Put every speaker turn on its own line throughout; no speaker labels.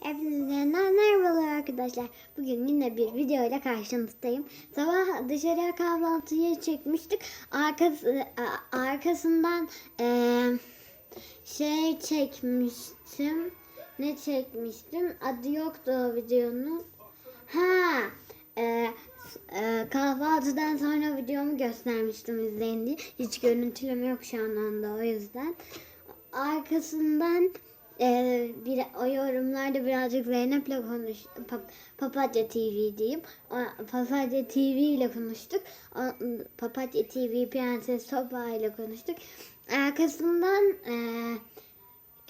Hepinize merhabalar arkadaşlar. Bugün yine bir video ile karşınızdayım. Sabah dışarıya kahvaltıya çekmiştik. Arkası, arkasından eee, şey çekmiştim. Ne çekmiştim? Adı yoktu o videonun. Ha, eee, eee, kahvaltıdan sonra videomu göstermiştim izleyin diye. Hiç görüntüleme yok şu an onda o yüzden. Arkasından ee, bir, o yorumlarda birazcık Zeynep'le konuş, Pap- Papatya TV diyeyim. O- Papatya TV ile konuştuk. O, Papatya TV Prenses Sopa ile konuştuk. Arkasından e,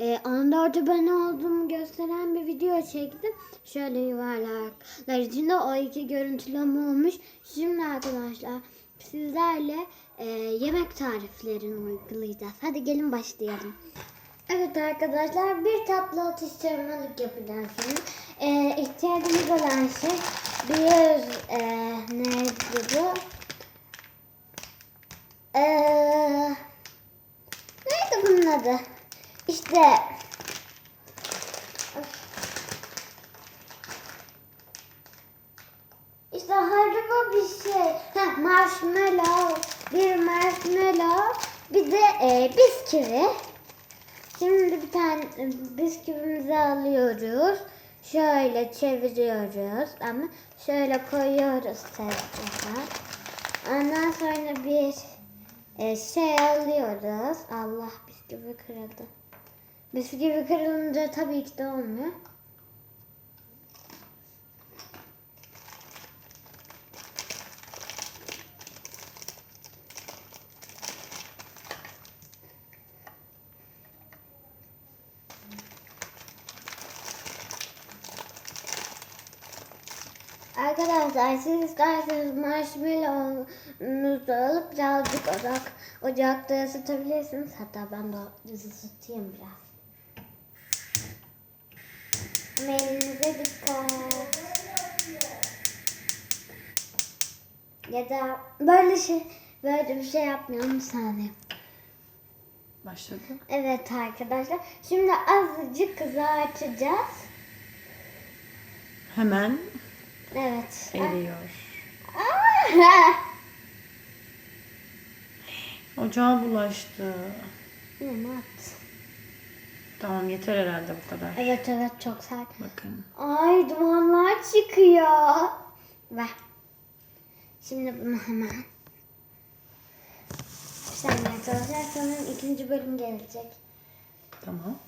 e, 14 abone olduğumu gösteren bir video çektim. Şöyle yuvarlaklar içinde o iki görüntüleme olmuş. Şimdi arkadaşlar sizlerle e, yemek tariflerini uygulayacağız. Hadi gelin başlayalım. Evet arkadaşlar bir tatlı atıştırmalık yapacağız şimdi. Ee, ihtiyacımız olan şey bir e, neydi bu? Ee, neydi bunun adı? İşte işte harika bir şey. Heh, marshmallow, bir marshmallow, bir de e, bisküvi. Şimdi bir tane bisküvimizi alıyoruz. Şöyle çeviriyoruz ama şöyle koyuyoruz tezgaha. Ondan sonra bir e, şey alıyoruz. Allah bisküvi kırıldı. Bisküvi kırılınca tabii ki de olmuyor. Arkadaşlar siz isterseniz marshmallow'unuzu alıp birazcık ocak, ocakta ısıtabilirsiniz. Hatta ben de ısıtayım biraz. Ama elinize dikkat. Ya da böyle şey böyle bir şey yapmayalım bir saniye.
Başladı.
Evet arkadaşlar. Şimdi azıcık kızartacağız.
Hemen
Evet.
eriyor. Ocağa bulaştı.
Yaptı?
Tamam yeter herhalde bu kadar.
Evet evet çok sert.
Bakın.
Ay dumanlar çıkıyor. Ver. Şimdi bunu hemen. Bir saniye arkadaşlar sanırım ikinci bölüm gelecek.
Tamam.